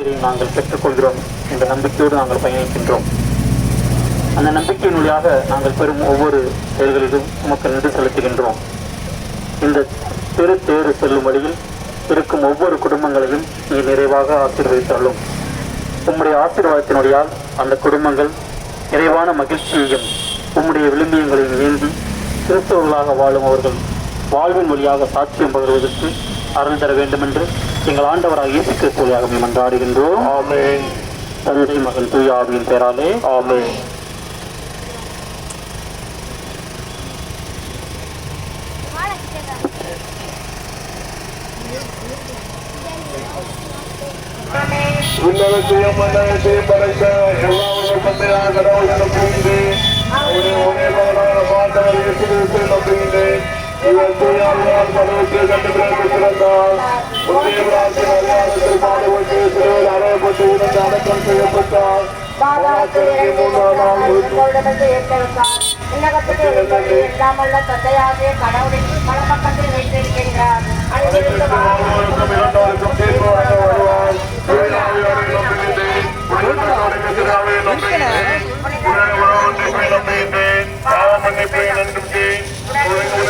நாங்கள் பெற்றுக்கொள்கிறோம் என்ற நம்பிக்கையோடு நாங்கள் பயணிக்கின்றோம். அந்த நம்பிக்கையின் வழியாக நாங்கள் பெறும் ஒவ்வொரு செயல்களிலும் உமக்கு நன்றி செலுத்துகின்றோம். இந்த திரு தேறு செல்லும் வழியில் இருக்கும் ஒவ்வொரு குடும்பங்களையும் நீ நிறைவாக ஆசீர்வதித்தாலும் உம்முடைய ஆசீர்வாதத்தினுடையால் அந்த குடும்பங்கள் நிறைவான மகிழ்ச்சியையும் உம்முடைய விளிம்பியங்களையும் ஏந்தி கிறிஸ்தவர்களாக வாழும் அவர்கள் வாழ்வின் வழியாக சாட்சியம் பகர்வதற்கு அருள் தர வேண்டும் என்று எங்கள் ஆண்டவராக இயேசு கிறிஸ்து வழியாக நாம் மன்றாடுகின்றோம். ஆமென். தந்தை மகன் தூய ஆவியின் பெயராலே ஆமென். உன்னதத்தையும் மன்னதத்தையும் படைத்த எல்லா உலகத்தையாக கடவுளை நம்புகின்றேன் அடக்கம் செய்யப்பட்டார் பாலாத்திற்கு மூன்றாம் இல்லாமல்ல தந்தையாகிய கடவுளின் பலப்பக்கத்தில் வைத்திருக்கின்றார் அங்கிருந்து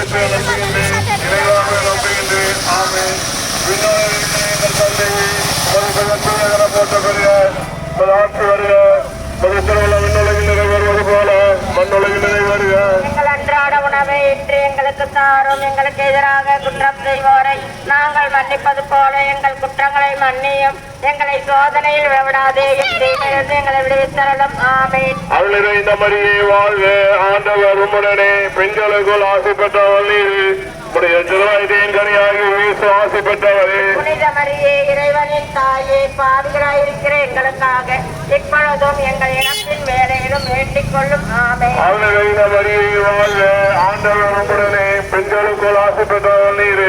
உலகம் இரண்டாருக்கும் தீர்ப்பு வழங்க வருவார் தூயாவியாரை நம்புகின்றேன் உயிர்த்தெழுந்தவருக்கு சிறாவை நம்புகின்றேன் உலக உலகத்தை நம்புகின்றேன் பாவ மன்னிப்பை நம்புகின்றேன் உலக உழைப்பை நம்புகின்றேன் இறைவாக நம்புகின்றேன் ஆமென் விண்ணோரின் எங்கள் தந்தையே ஒரு பெயர் போட்ட பெரிய ஒரு ஆட்சி வருக ஒரு விண்ணுலகில் நிறைவேறுவது போல மண்ணுலகில் நிறைவேறுக எங்கள் அன்றாட உணவை இன்று எங்களுக்கு தாரும். எங்களுக்கு எதிராக குற்றம் செய்வோரை நாங்கள் மன்னிப்பது போல எங்கள் குற்றங்களை மன்னியும். எங்களை சோதனையில் விடாதே தீமையிலிருந்து எங்களை விடுவித்தரலும் ஆமேன். அருள் நிறைந்த மரியே வாழ்வு. ஆண்டவர் உம்முடனே பெண்களுக்குள் ஆசை பெற்றவள் நீர். உடைய திருவாய்தியின் கனியாகி வீசு ஆசை பெற்றவரே. புனித மரியே இறைவனின் தாயே பாவிகளாயிருக்கிற எங்களுக்காக. இப்பொழுதும் எங்கள் இனத்தின் வேலையிலும் வேண்டிக் கொள்ளும். அருள் நிறைந்த மரியே வாழ்க. ஆண்டவர் உம்முடனே பெண்களுக்குள் ஆசை பெற்றவள் நீர்.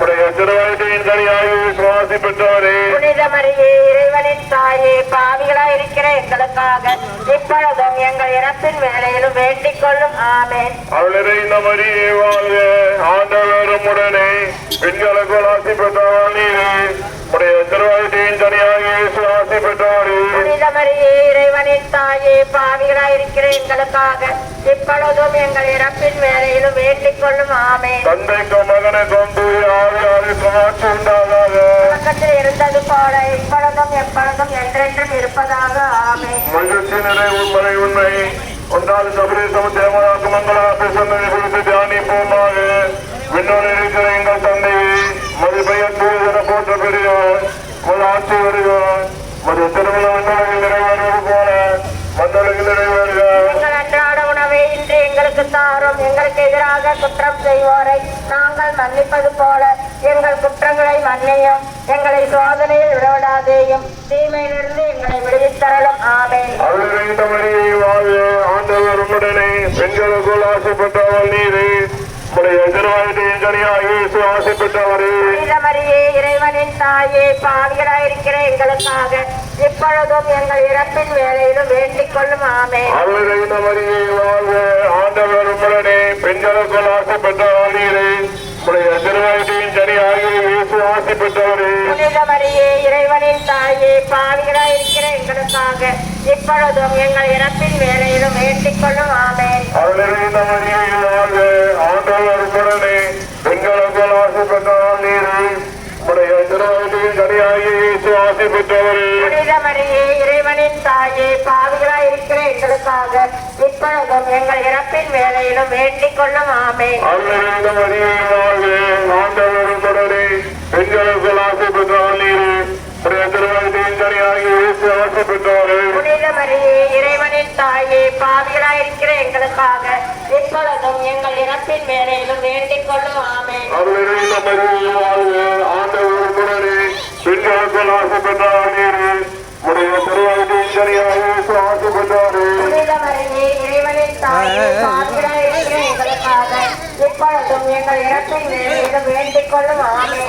உடைய திருவாய்தியின் கனியாகி வீசு ஆசை பெற்றவரே புனித மரியே இறைவனின் தாயே பாவிகளாயிருக்கிற எங்களுக்காக இப்பொழுதும் எங்கள் இனத்தின் வேலையிலும் வேண்டிக் கொள்ளும். ஆமேன். அருள் நிறைந்த மரியே வாழ்க. ஆண்டவர் உம்முடனே. பெண்களுக்குள் ஆசை பெற்றவள் நீர். உடைய திருவாய்தியின் பெற்றவரே மரியே இறைவனின் தாயே பாவிகளாயிருக்கிற எங்களுக்காக இப்பொழுதும் எங்கள் இறப்பின் வேலையிலும் வேண்டிக் கொள்ளும் ஆமேன். தந்தைக்கும் மகனுக்கும் தூய ஆவியாருக்கும் ஆட்சி உண்டாகாத. தொடக்கத்தில் இருந்தது போல இப்பொழுதும் எப்பொழுதும் என்றென்றும் இருப்பதாக ஆமேன். மகிழ்ச்சி நிறை உண்மை உண்மை. ஒன்றாவது சபரீசம் தேவனாக்கு மங்களாப்பி சொன்னதை குறித்து தியானிப்போமாக விண்ணோடு இருக்கிற எங்கள் தந்தையை மதிப்பெயர் தூயதன போற்ற பெரியோர் உன் ஆட்சி வருகிறார் மது திருமண மண்டலங்கள் நிறைவேறுவது போல மண்டலங்கள் நிறைவேறுக எங்கள் அன்றாட உணவை இன்று எங்களுக்கு தாரும் எங்களுக்கு எதிராக குற்றம் செய்வோரை நாங்கள் மன்னிப்பது போல எங்கள் குற்றங்களை மன்னியும் எங்களை சோதனையில் விடவிடாதேயும் தீமையிலிருந்து எங்களை விடுவித்தரலும். வாழ்க ஆண்டவர் உடனே பெண்களுக்குள் ஆசைப்பட்டவள் நீரே. உடைய திருவாயத்தையும் கனியாகி ஆசைப்பட்டவரே புனித மரியே இறைவனின் தாயே பாவிகளாயிருக்கிற எங்களுக்காக இப்பொழுதும் எங்கள் இறப்பின் வேலையிலும் வேண்டிக் கொள்ளும் ஆமேன். அருளிந்த மரியை வாழ்க ஆண்டவர் உடனே பெண்களுக்குள் ஆசைப்பட்டவரே இறைவனின் தாயே பாவிகளாயிருக்கிற எங்களுக்காக இப்பொழுதும் எங்கள் இறப்பின் வேலையிலும் வேண்டிக் கொள்ளும். ஆமேன். அருளிந்த மரியை வாழ்க ஆண்டவர் உடனே பெண்களுக்குள் ஆசைப்பட்டவள் நீரே உடைய திருவாயத்தையும் கனியாகி ஆசைப்பட்டவரே புனித மரியே இறைவனின் தாயே பாவிகளாயிருக்கிற எங்களுக்காக இப்பொழுதும் எங்கள் இறப்பின் வேலையிலும் வேண்டிக் கொள்ளும். ஆமேன். அருளிந்த மரியை வாழ்க ஆண்டவர் உடனே பெண்களுக்குள் ஆசைப்பட்டவள் நீரே உடைய திருவாயத்தையும் கனியாகி ஆசைப்பட்டவரே புனித மரியே இறைவனின் தாயே பாவிகளாயிருக்கிற எங்களுக்காக இப்பொழுதும் எங்கள் இறப்பின் வேலையிலும் வேண்டிக் கொள்ளும் ஆமேன் அருளிந்த மரியை வாழ்க ஆண்டவர் உடனே பெண்களுக்குள் ஆசைப்பட்டவள் நீரே உடைய திருவாயத்தையும் கனியாகி ஆசைப்பட்டவரே புனித மரியே இறைவனின் தாயே பாவிகளாயிருக்கிற எங்களுக்காக இப்பொழுதும் எங்கள் வேலையிலும் வேண்டிக் கொள்ளும். ஆமேன்.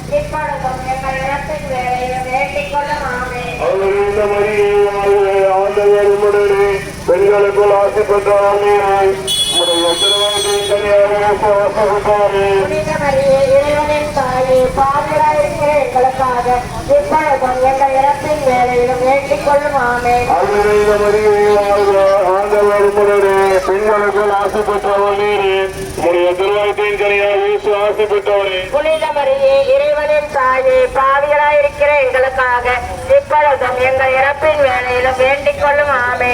கொடுக்கும் எங்கள் இழப்பின் வேலையை வேண்டிக் கொள்ளும் ஆமே ஆண்டவர் உடனே பெண்களுக்குள் ஆசை நம்முடைய திருவங்கி இறைவனின் தாயே பாதுகாக்கிற எங்களுக்காக இப்பொழுதும் எங்கள் இறப்பின் வேலையிலும் ஏற்றிக் கொள்ளும் ஆமே ஆண்டவருமுடனே பெண்களுக்குள் ஆசை பெற்றவன் நீரே உடைய திருவாய்த்தின் கனியாக இயேசு ஆசை பெற்றவனே எங்களுக்காக இப்பொழுதும் எங்கள் இறப்பின் வேலையிலும் வேண்டிக் கொள்ளும். ஆமே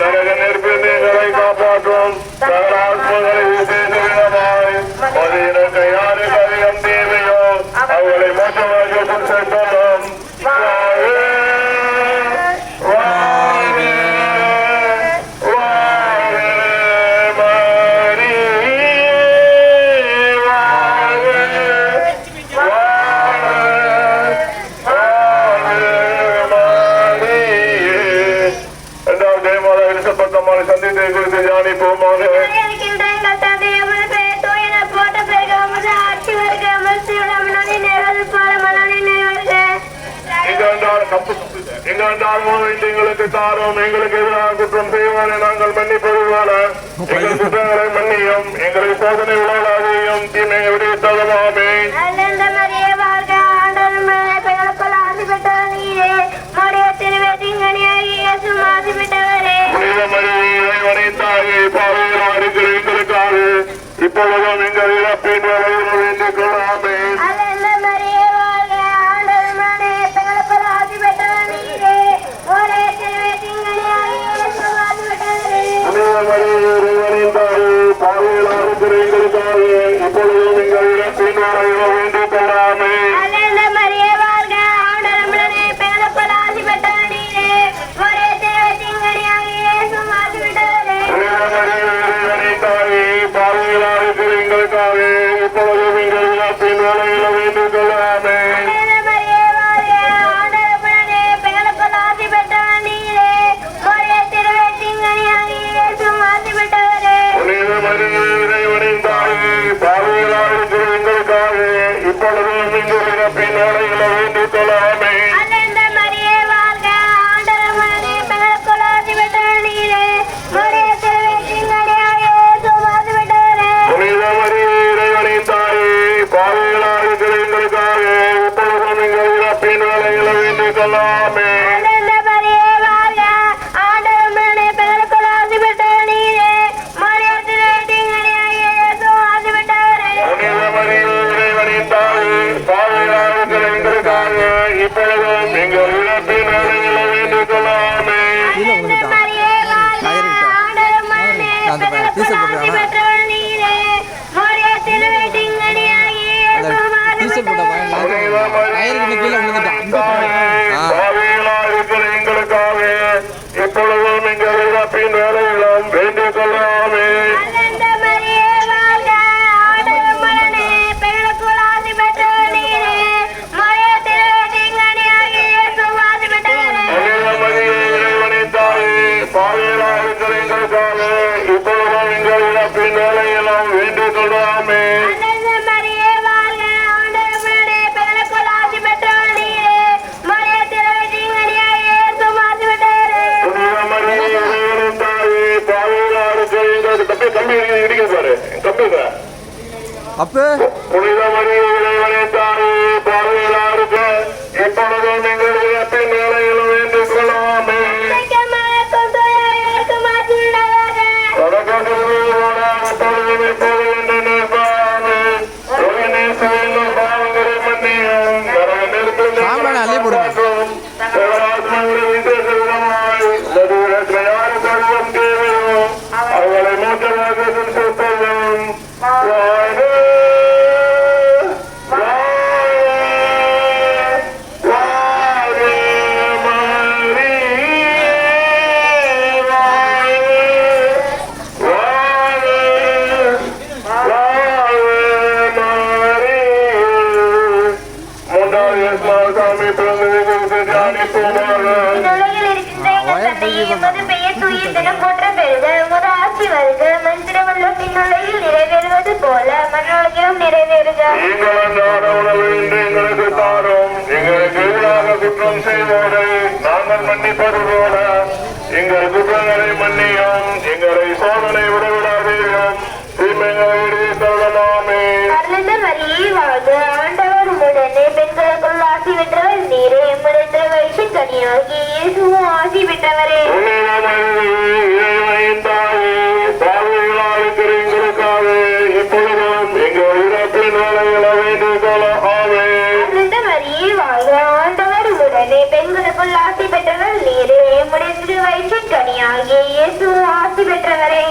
నగర నిర్మితి నరైగా పాఠం నగరాత్మ నరైతే నగరమాయ్ எப்பொழுதும் எங்கள் இழப்பின் வலையில் முடிந்து கொள்ளாமே இப்பொழுதும் எங்கள் இழப்பின் வரையில் வேண்டும் আপনি தியாகியாகிய இயேசுவும் ஆசி பெற்றவரே பெண்களுக்குள் ஆசி பெற்றவர் நீரே. முடிந்து வயிற்றின் கனியாகிய ஆசி பெற்றவரே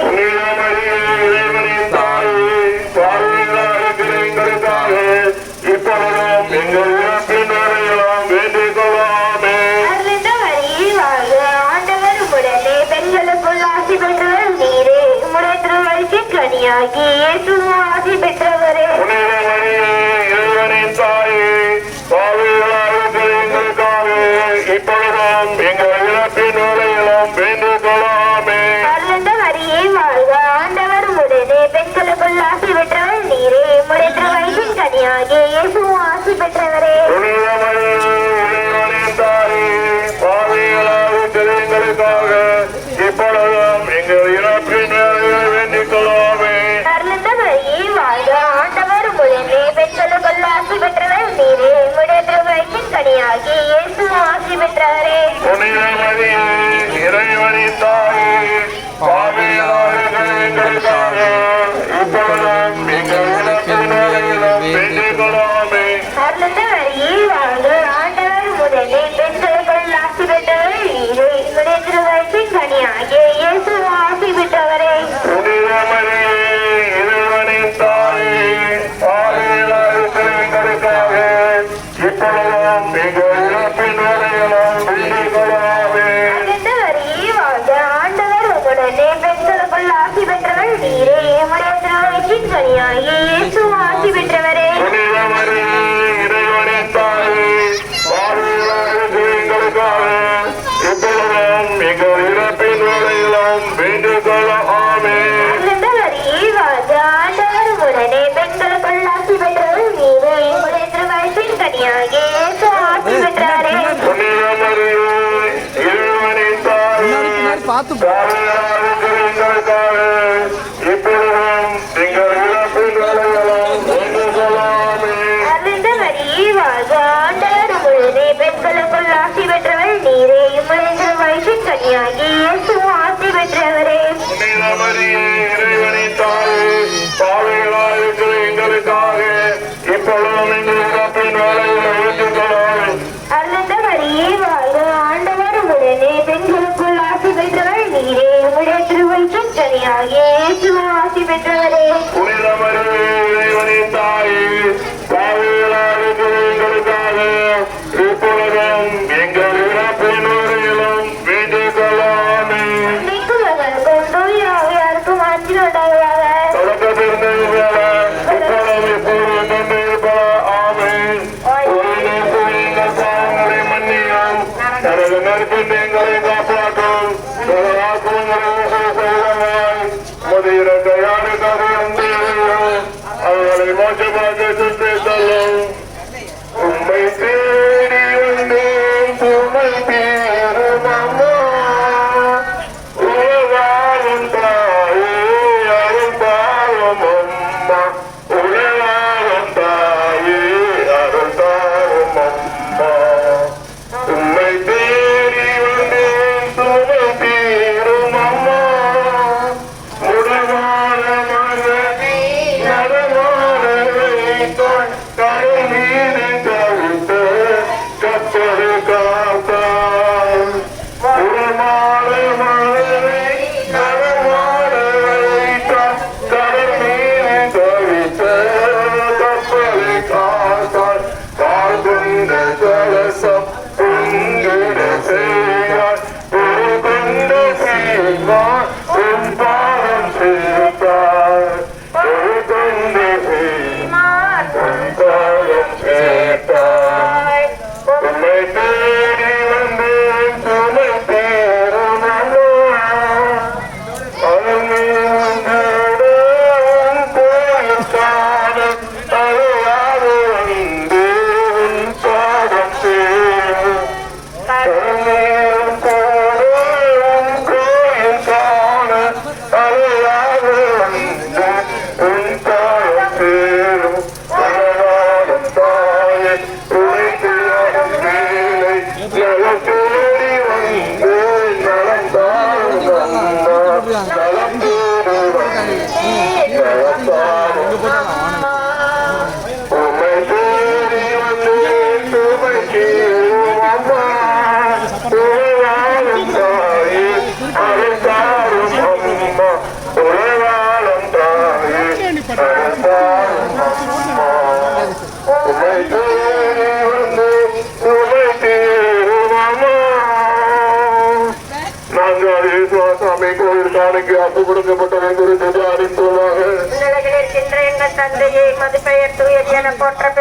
por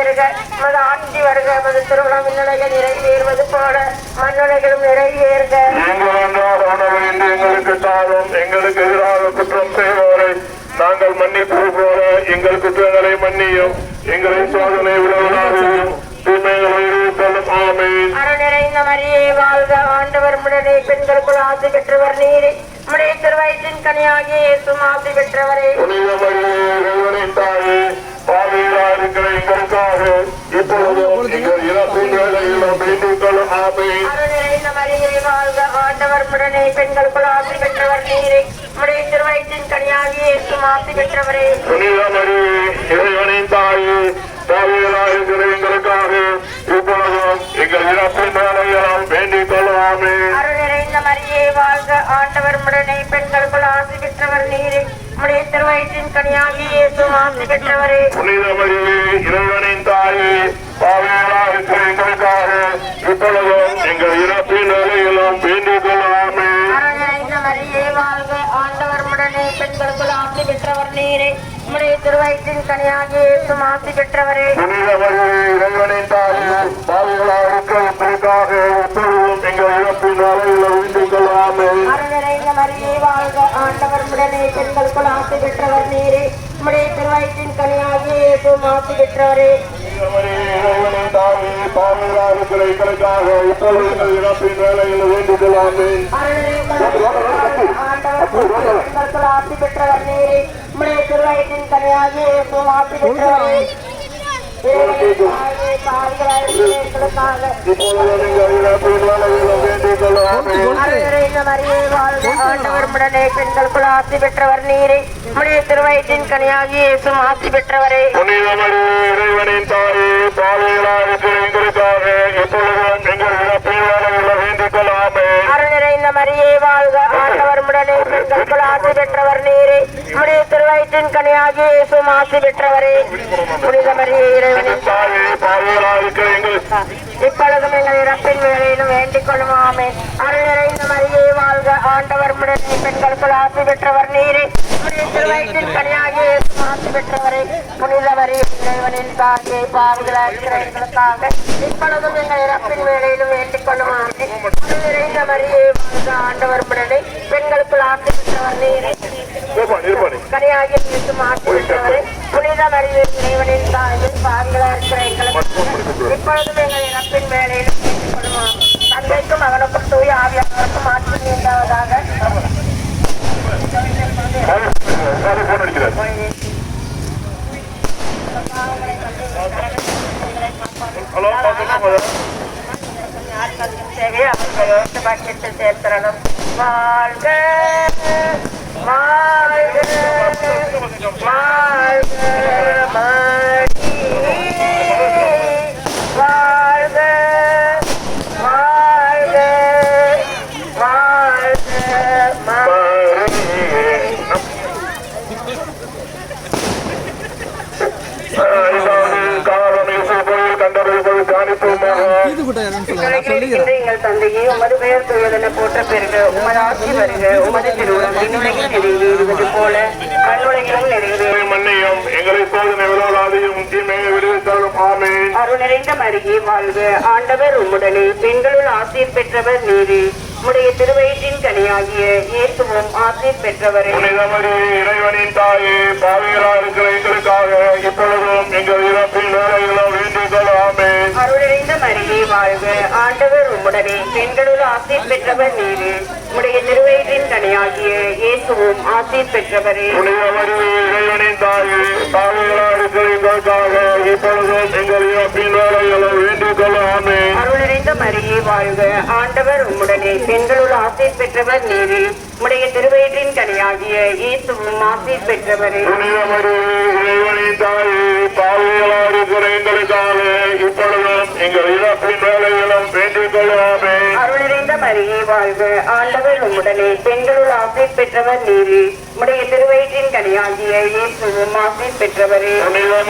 பெருக மது ஆட்சி வருக. மது திருவிழா விண்ணுலகில் நிறைவேறுவது போல மண்ணுலகிலும் நிறைவேறுக. எங்களுக்கு தாரும். எங்களுக்கு எதிராக குற்றம் செய்வோரை நாங்கள் மன்னிப்பது போல எங்கள் குற்றங்களை மன்னியும். எங்களை சோதனை மரியே வாழ்க. ஆண்டவர் முடனே பெண்களுக்குள் ஆசி பெற்றவர் நீரே. உடைய திருவயிற்றின் கனியாகிய இயேசும் ஆசி பெற்றவரே. ஆசி பெற்றவரே புனித மரியே இறைவனின் தாயே பாவியராக எங்களுக்காக இப்பொழுதும் எங்கள் இறப்பின் வேலையிலும் வேண்டிக் கொள்ளும் ஆமீன் அருள் நிறைந்த மரியே வாழ்க ஆண்டவர் முடனே பெண்களுக்குள் ஆசி பெற்றவர் நீரே உடைய திருவயிற்றின் கனியாகிய இயேசும் ஆசி பெற்றவரே புனித மரியே இறைவனின் தாயே பாவிகளாக இருக்கிற எங்களுக்காக இப்பொழுதும் எங்கள் இறப்பின் வேலையிலும் வேண்டிக் கொள்ளும் ஆமீன் அருள் நிறைந்த மரியே வாழ்க ஆண்டவர் முடனே பெண்களுக்குள் ஆசி பெற்றவர் நீரே. உடைய திருவயிற்றின் கனியாகிய இயேசும் ஆசி பெற்றவரே ஆண்டவர் ஆசி பெற்றவர் நீரே. உடைய திருவயிற்றின் கனியாகிய இயேசும் ஆசி பெற்றவரே. இப்பொழுது எங்கள் இறப்பின் வேலையில் வேண்டிக் கொள்ளும் ஆமீன் அருள்நிறைந்த மரியே வாழ்க ஆண்டவர் முடனே பெண்களுக்குள் ஆசி பெற்றவர் நீரே. உடைய திருவயிற்றின் கனியாகி இயேசும் ஆசி பெற்றவரே. புனித மரியே இறைவனின் தாயே பாவிகளாக எங்களுக்காக இப்பொழுதும் எங்கள் வேலையில் வேண்டிக் கொள்ளும் ஆமீன் அருள்நிறைந்த மரியே வாழ்க. ஆண்டவர் முடனே பெண்களுக்குள் ஆசி பெற்றவர் திருவயிற்றின் கனியாகி இயேசும் பெற்றவரே புனித இறைவனின் இப்பொழுதும் எங்கள் இறப்பின் வேலையிலும் வேண்டிக் கொள்ளுமாமே. அருள் நிறைந்த மரியே வாழ்க. ஆண்டவர் முடனே பெண்களுக்குள் ஆசி பெற்றவர் நீரே. திருவயிற்றின் கனியாகி பெற்றவரே புனித இறைவனின் தாயை எங்களுக்காக இப்பொழுதும் எங்கள் இறப்பின் வேலையிலும் வேண்டிக் நிறைந்த மரியே வாழ்க ஆண்டவர் முடனே பெண்களுக்குள் ஆசி பெற்றவர் நீரே. கனியாகி ஆசி பெற்றவரே புனித மரியே இறைவனின் தாயை பாவிகளாக இருக்கிற எங்களுக்கு இப்பொழுதும் எங்கள் இறப்பின் வேலையில் கொள்ளுமாம் தந்தைக்கும் மகனுக்கும் தூய ஆவியானவருக்கும் ஆட்சி நீண்டாவதாக சாரி போன் அடிக்கிறார் ஹலோ சொல்லுங்க சேவை அவர்கள் பாக்கியத்தில் சேர்த்தரணும் வாழ்க வாழ்க வாழ்க மடி வாழ்க வாழ்க வாழ்க மடி இது கூட என்னன்னு சொல்லுங்க நான் சொல்லிக்கிறேன் இருக்கின்ற எங்கள் தந்தையே உமது பெயர் தூயதென போற்ற பெருக உமது ஆட்சி வருக. உமது திருவுளம் விண்ணுலகில் நிறைவேறுவது போல மண்ணுலகிலும் நிறைவேறும். மன்னியும் எங்களை சோதனை தீமையை விடுவித்தாலும் அருள் நிறைந்த மருகே வாழ்க. ஆண்டவர் உம்முடனே பெண்களுள் ஆசீர் பெற்றவர் நீரே உம்முடைய திருவயிற்றின் கனியாகிய இயேசுவும் ஆசீர் பெற்றவரே. புனிதமரி இறைவனின் தாயே பாவிகளா இருக்கிற எங்களுக்காக இப்பொழுதும் எங்கள் இறப்பின் வேலைகளும் வேண்டிக் மருகே வாழ்க. ஆண்டவர் உம்முடனே. பெண்களுள் ஆசீர் பெற்றவர் நீரே. உம்முடைய திருவயிற்றின் கனியாகிய இயேசுவும் ஆசீர் பெற்றவரே. மரியே வாழ்க. ஆண்டவர் உம்முடனே. பெண்களுள் நீரே. திருவயிற்றின் கனியாகிய இயேசுவும் தாயே இப்பொழுதும் எங்கள் இறப்பின் வேலைகளும் வேண்டிக் கொள்ள ஆமென் அருள் நிறைந்த மரியே வாழ்க. ஆண்டவர் உம்முடனே பெண்களுள் ஆசீர் பெற்றவர் நீரே. உம்முடைய திருவயிற்றின் கனியாகிய இயேசுவும் ஆசீர் பெற்றவரே.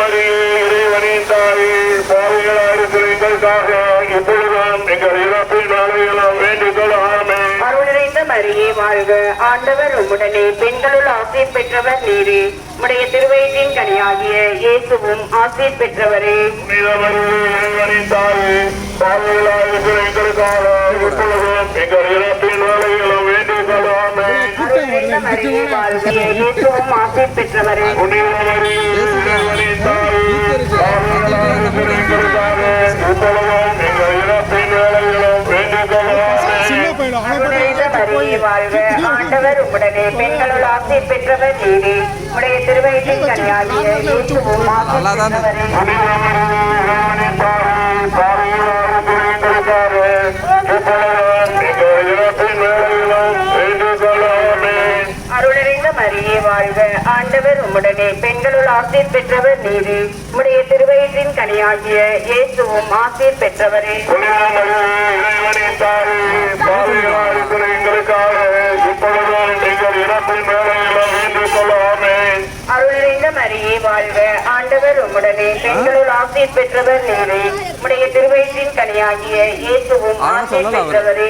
மரியே இறைவனின் தாயே பாவிகளாருக்கு எங்களுக்காக இப்பொழுதும் எங்கள் இறப்பின் வேலைகளும் வேண்டிக் கொள்ள ஆமென் அருள் நிறைந்த மரியே வாழ்க ஆண்டவர் உம்முடனே பெண்களுள் ஆசீர் பெற்றவர் நீரே உம்முடைய திருவயிற்றின் கனியாகிய இயேசுவும் ஆசீர் பெற்றவரே புனித மரியே இறைவனின் தாயே அருளறிந்த மரியே வாழ்க. ஆண்டவர் உம்முடனே பெண்களுள் ஆசீர் பெற்றவர் நீதி உடைய திருவயிற்றின் கனியாகிய இயேசுவும் ஆசீர் பெற்றவரே புனித மரியே இறைவனின் தாயே பாவிகளாயிருக்கிற எங்களுக்காக இப்பொழுதும் எங்கள் இறப்பின் வேலைகளும் வேண்டிக் கொள்ள ஆமென் அருளறிந்த மரியே வாழ்க ஆண்டவர். உம்முடனே பெண்களுள் ஆசீர் பெற்றவர் நீரே. உம்முடைய திருவயிற்றின் கனியாகிய இயேசுவும் ஆ, ஆசீர் சொல்லலாம் அவரு. பெற்றவரே.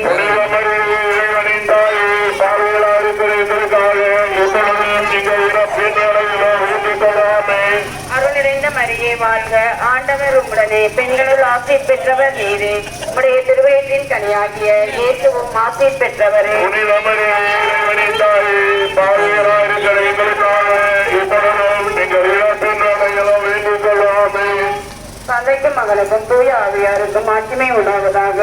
புனித மரியே வாழ்க. ஆண்டவர் உம்முடனே பெண்களுள் ஆசீர் பெற்றவர் நீரே. உம்முடைய திருவயிற்றின் கனியாகிய இயேசுவும் ஆசீர் பெற்றவரே. தந்தைக்கும் மகனுக்கும் தூய ஆவியாருக்கும் மாட்சிமை உண்டாவதாக.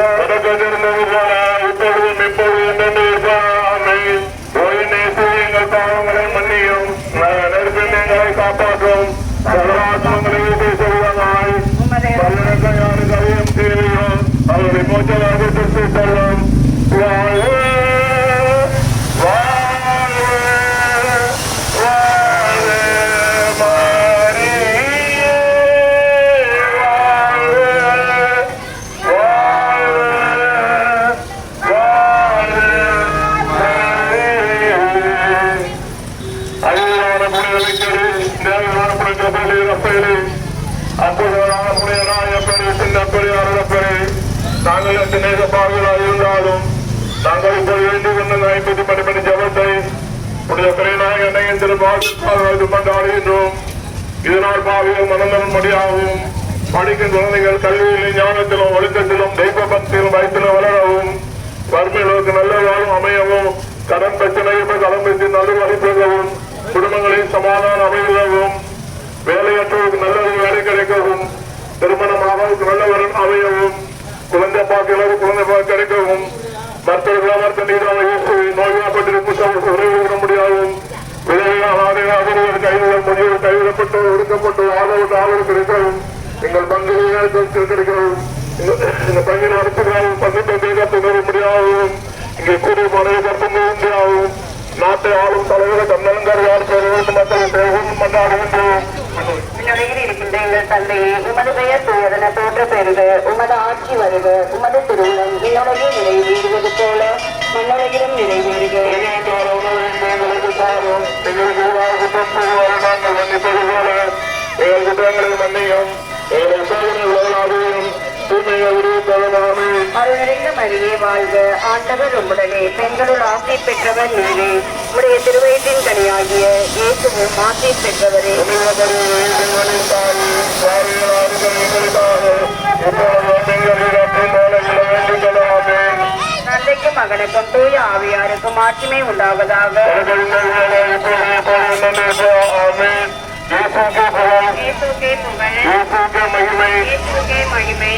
என்னையின் கொண்டாடுகின்றோம் இதனால் பாவிகள் மனநலன் மடியாகவும் குழந்தைகள் கல்வியிலும் ஞானத்திலும் ஒழுக்கத்திலும் தெய்வ பக்தியிலும் வயத்திலும் வளரவும் வறுமைகளுக்கு நல்ல வாழும் அமையவும் கடன் பிரச்சனையை கடன் பெற்று நல்ல வழிபெறவும் குடும்பங்களில் சமாதான அமையவும் வேலையற்றவருக்கு நல்ல ஒரு வேலை கிடைக்கவும் திருமணம் நல்ல ஒரு அமையவும் குழந்தை பாக்கியளவு குழந்தை பாக்கு கிடைக்கவும் மற்றவர்களாக மருத்துவ நோய்வாப்பட்டிருக்கும் உறவு முடியாவும் விதவையாக ஆதரவு கைவிடல் கைவிடப்பட்டு ஒடுக்கப்பட்டு ஆதரவு ஆதரவு கிடைக்கவும் எங்கள் பங்குகள் கிடைக்கவும் இந்த பங்கின் அரசுகளாகவும் பங்கு பங்கு முடியாகவும் இங்கே கூடிய மனைவி கற்பம் உண்டாகவும் நாட்டை ஆளும் தலைவர்கள் கண்ணலங்கர் பெறுவது மக்கள் தேவும் கொண்டாடுகின்றோம் விண்ணுலகில் இருக்கின்ற எங்கள் தந்தையே உமது பெயர் தூயதென தோற்ற பெருக உமது ஆட்சி வருக உமது திருவுளம் விண்ணுலகில் நிறைவேறுவது போல மண்ணுலகிலும் நிறைவேறுக. எங்களுக்கு தாரும் எங்களுக்கு நாங்கள் மன்னிப்பது போல எங்கள் குற்றங்களை மன்னியும் சோதனை உலகளாகவும் தூய்மையை அருள் நிறைந்த மரியே வாழ்க ஆண்டவர் உம்முடனே பெண்களுள் ஆசை பெற்றவர் நீரே. உடைய திருவயத்தின் கனியாகிய இயேசுவும் மாற்றி பெற்றவரே. தந்தைக்கும் மகனுக்கும் தூய ஆவியாருக்கும் ஆட்சிமை உண்டாவதாக. மகிமை.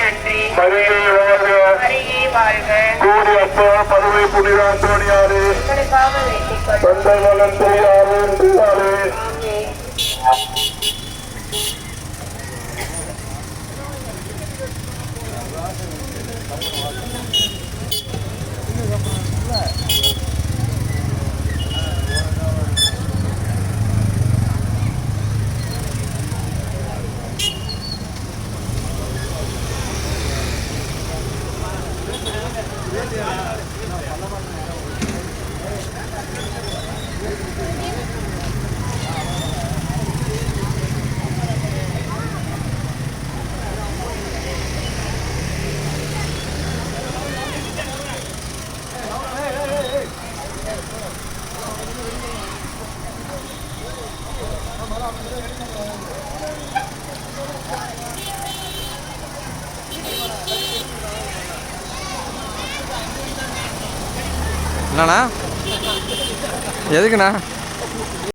நன்றி. மரியே வாழ்க. கூடி அப்பா பருவை புனித அந்தோணியாரே தந்தை மகன் தெரியாரு என்றாரே என்னண்ணா எதுக்குண்ணா?